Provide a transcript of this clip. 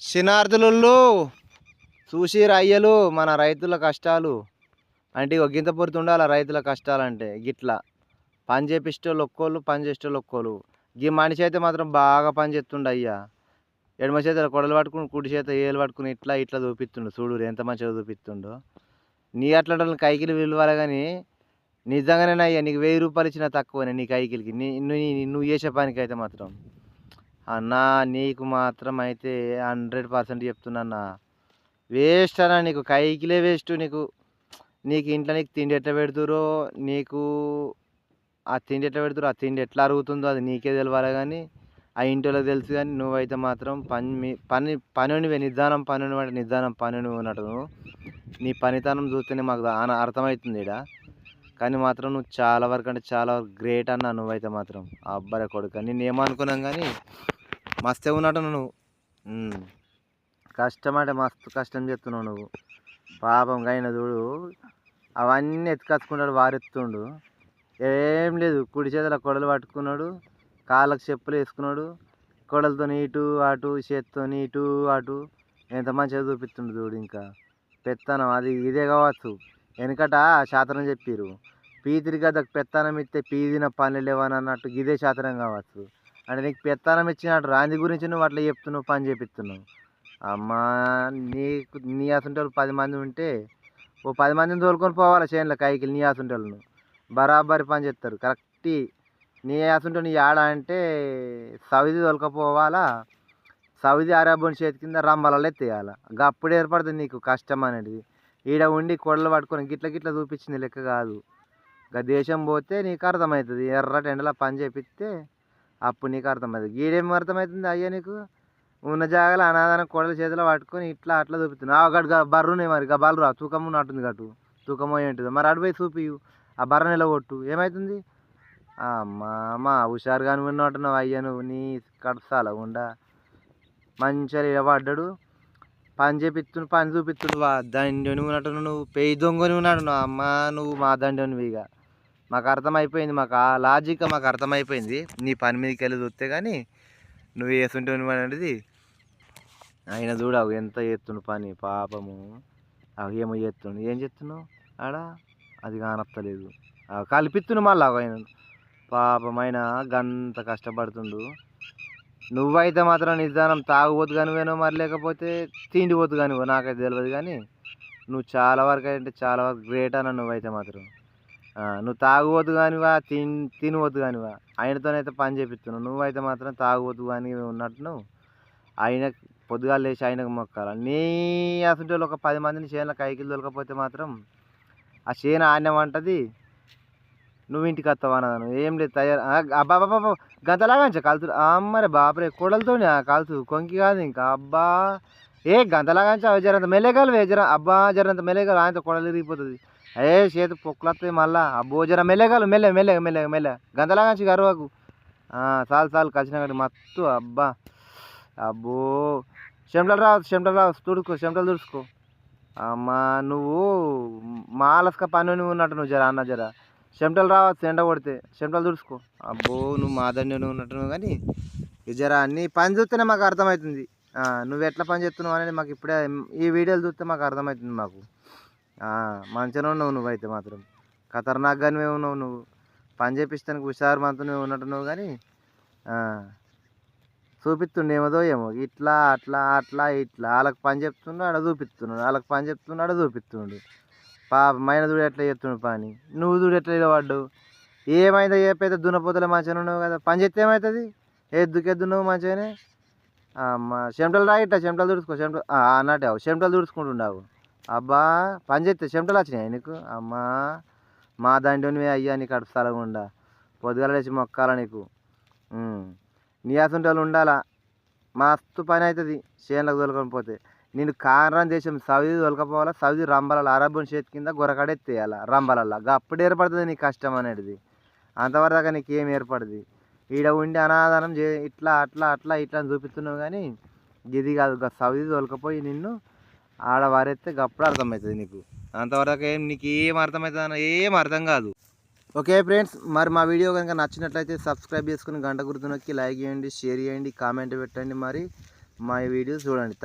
శనార్థులు చూసి రయ్యలు మన రైతుల కష్టాలు. అంటే ఒక గింత పొరుతు ఉండాలి రైతుల కష్టాలంటే గిట్లా. పని చేపిస్తేళ్ళు ఒక్కోళ్ళు పని చేసేటోళ్ళు ఒక్కోళ్ళు. ఈ మనిషి అయితే మాత్రం బాగా పని చేస్తుండ అయ్యా. ఎడమ చేత కొడలు పట్టుకుని కుడి చేత ఏలు పట్టుకుని ఇట్లా ఇట్లా చూపిస్తుండు. చూడు ఎంత మంచిగా చూపిస్తుండో. నీ అట్లాంటి వాళ్ళని కైకిలు విలువాలి కానీ నిజంగానే అయ్యా నీకు వెయ్యి రూపాయలు ఇచ్చిన తక్కువనే నీ కైకిలికి. నీ- నువ్వు చేసే పనికి అయితే మాత్రం. అన్నా నీకు మాత్రం అయితే హండ్రెడ్ పర్సెంట్ చెప్తున్నా వేస్ట్ అన్న నీకు కైకిలే వేస్ట్ నీకు. నీకు ఇంట్లో నీకు తిండి ఎట్లా పెడుతురో నీకు ఆ తిండి ఎట్లా పెడుతురో ఆ తిండి ఎట్లా అరుగుతుందో అది నీకే తెలియాలి కానీ ఆ ఇంటి తెలుసు కానీ నువ్వైతే మాత్రం పని మీ- పని పనునివే నిదానం పనుని అంటే నిదానం పనుని ఉన్నట్టు. నువ్వు నీ పనితనం చూస్తేనే మాకు అర్థమవుతుంది ఈడ. కానీ మాత్రం నువ్వు చాలా వరకు అంటే చాలా వరకు గ్రేట్ అన్న నువ్వైతే మాత్రం. ఆ అబ్బాయి కొడుకు నేను ఏమనుకున్నాం కానీ మస్తే ఉన్నట్టు నువ్వు. ఉమ్. కష్టం అంటే మస్తు కష్టం చేస్తున్నావు నువ్వు. పాపం గైన చూడు అవన్నీ ఎత్తుకచ్చుకుంటాడు వారెత్తుండు. ఏం లేదు కుడి చేతిలో కొడలు పట్టుకున్నాడు కాళ్ళకు చెప్పులు వేసుకున్నాడు కొడలతో ఇటు అటు చేత్తో ఇటు అటు. ఎంత మంచిగా చూపిస్తుండు చూడు ఇంకా. పెత్తనం అది ఇదే కావచ్చు. వెనకట శాతనం చెప్పిరు పీతిరి గదకు పెత్తనం ఇస్తే పీదిన పని లేవని అన్నట్టు ఇదే శాతనం కావచ్చు. అంటే నీకు పెత్తనం ఇచ్చినట్టు రాంది గురించి నువ్వు అట్లా చెప్తున్నావు పని చేపిస్తున్నావు. అమ్మా నీకు నీ అసంటోళ్ళు పది మంది ఉంటే ఓ పది మందిని తోలుకొని పోవాలి చేనులో కైకిలు నీ అసంటోళ్ళను. బరాబరి పని చేస్తారు. కరెక్ట్ నీ అసంటో నీ ఆడ అంటే సౌది తోలుకపోవాలా? సౌదీ అరబ్బుని చేతి కింద రంబలలో ఎత్తేయాలి? అప్పుడు ఏర్పడుతుంది నీకు కష్టం అనేది. ఈడ ఉండి కొడలు పట్టుకొని గిట్ల గిట్ల చూపించింది లెక్క కాదు. ఇక దేశం పోతే నీకు అర్థమవుతుంది. ఎర్రటి ఎండలో పని చేపిస్తే అప్పుడు నీకు అర్థమవుతుంది గీడేం అర్థమవుతుంది అయ్యా నీకు ఉన్న జాగాలో అనాదన కోడల చేతిలో పట్టుకొని ఇట్లా అట్లా చూపిస్తున్నావు ఆ గడు బర్రునే మరి ఇక బలరా తూకం నాటుంది గటు తూకమో ఏంటిదో మరి అడిపోయి చూపియు. ఆ బర్ర నిలగొట్టు. ఏమవుతుంది అమ్మా మా హుషారుగా ఉన్నట్టున్నావు అయ్యా నువ్వు నీ కడసాల ఉండా మంచిగా ఇడబడ్డాడు పని చేపిస్తుండు పని చూపిస్తుండు వా దండని ఉన్నట్టు నువ్వు. పెయి దొంగని ఉన్నాడు అమ్మా నువ్వు మా దండనివి ఇక. మాకు అర్థమైపోయింది మాకు ఆ లాజిక్ మాకు అర్థమైపోయింది. నీ పని మీదకి వెళ్ళి చూస్తే కానీ నువ్వు వేస్తుంటావు అనేది ఆయన చూడవు ఎంత చేస్తుండు పని పాపము. అవి ఏమో చేస్తుండు. ఏం చేస్తున్నావు? ఆడ? అది కానత్తలేదు. కలిపిస్తుండు మళ్ళీ ఆయన. పాపం ఆయన గంత కష్టపడుతుండు. నువ్వైతే మాత్రం నిదానం తాగుబోతు కానివేనో మరి లేకపోతే తిండిపోతు కానివో నాకైతే తెలియదు కానీ నువ్వు చాలా వరకు అంటే చాలా వరకు గ్రేట్ అన్న నువ్వైతే మాత్రం. నువ్వు తాగుబోతు కానివా తిన్ తినవద్దు కానివా ఆయనతోనైతే పని చేపిస్తున్నావు నువ్వైతే మాత్రం తాగుబోతు కానీ ఉన్నట్టు నువ్వు ఆయన పొద్దుగాలు లేచి ఆయనకు మొక్కాలి. నీ అసలు ఒక పది మందిని చేనులో కైకిలు దొరకపోతే మాత్రం ఆ చేను ఆన్యం అంటది నువ్వు ఇంటికి వస్తావా అన్నదాను ఏం లేదు తయారు. అబ్బా అబ్బా గంతలాగా కాలుతు అమ్మరే బాపరే కొడలతో కాలుతు కొంకి కాదు ఇంకా. అబ్బా. ఏ గంతలాగా అవి జరంత మెల్లగాలు వే జర అబ్బా జరంత మెల్లగాలు. ఆయనతో కొడలు తిరిగిపోతుంది. అయ్యే చేతి పొక్కులు మళ్ళా. అబ్బో జర మెల్లగాలు మెల్ల మెల్ల మెల్ల మెల్ల గంతలాగాంచి గర్వకు చాలు చాలు కలిసిన కాడి మత్తు అబ్బా. అబ్బో. చెమటలు రా చెమటలు రా తుడుకో చెమటలు తుడుచుకో. అమ్మా నువ్వు మాలస్క పని ఉన్నట్టు నువ్వు జర అన్న జర. చెమటలు రావచ్చు ఎండ కొడితే. చెమటలు తుడుచుకో. అబ్బో నువ్వు మా దండి ఉన్నట్టు కానీ ఈ జర నీ పని చూస్తేనే మాకు అర్థమవుతుంది. నువ్వు ఎట్లా పని చేస్తున్నావు అనేది మాకు ఇప్పుడే ఈ వీడియోలు చూస్తే మాకు అర్థమవుతుంది మాకు. మంచిగానే ఉన్నావు నువ్వైతే మాత్రం. ఖతర్నాక్గానే ఉన్నావు నువ్వు. పని చేపిస్తానికి హుషారు మంతునే ఉన్నట్టున్నావు కానీ ఆ, చూపిస్తుండే ఏమదో ఏమో. ఇట్లా అట్లా అట్లా ఇట్లా. వాళ్ళకి పని చెప్తుండు ఆడ చూపిస్తున్నాడు వాళ్ళకి పని చెప్తుండు ఆడ చూపిస్తుండు. పాప మైన చూడు ఎట్లా చెప్తుండు పని. నువ్వు చూడు ఎట్లా ఇవ్వడు ఏమైందో చెప్పైతే పెద్ద దున్నపోతలే మంచిగానే ఉన్నావు కదా. పని చేస్తే ఏమవుతుంది? ఎద్దుకెద్దు నువ్వు మంచిగానే? అమ్మ చెమటలు రాయిట చెమటలు తుడుచుకో చెమటలు. అన్నట్టు చెమటలు తుడుచుకుంటుండవు. అబ్బా పని చేస్తే చెమటలు వచ్చినాయి నీకు? అమ్మా మా దాంట్లోనే అయ్యా నీకు అడుపు స్థలంగా పొద్దుగాల లేచి మొక్కాల నీకు? ఉమ్. నీ ఉండాలా? మస్తు పని అవుతుంది చేనులకు తోలుకొని పోతే. నేను కారణం చేసాం సౌదీ తోలుకపోవాలా? సౌదీ రంబలాల అరబ్బుని చేతి కింద గొరకడెత్తేయాల రంబలల్లా అప్పుడు ఏర్పడుతుంది నీ కష్టం అనేది. అంతవరదాకా నీకు ఏం ఏర్పడుతుంది ఈడ ఉండి అనాదానం చే ఇట్లా అట్లా అట్లా ఇట్లా అని చూపిస్తున్నావు కానీ ఇది కాదు. గా సౌదీ తోలుకపోయి నిన్ను ఆడ వారెత్తే గప్పుడు అర్థమవుతుంది నీకు. అంతవరకు ఏం నీకు ఏం అర్థమవుతుంది అన్న ఏం అర్థం కాదు. ఓకే ఫ్రెండ్స్ మరి మా వీడియో కనుక నచ్చినట్లయితే సబ్స్క్రైబ్ చేసుకుని గంట గుర్తు నొక్కి లైక్ చేయండి షేర్ చేయండి కామెంట్ పెట్టండి మరి. మా వీడియో చూడండి.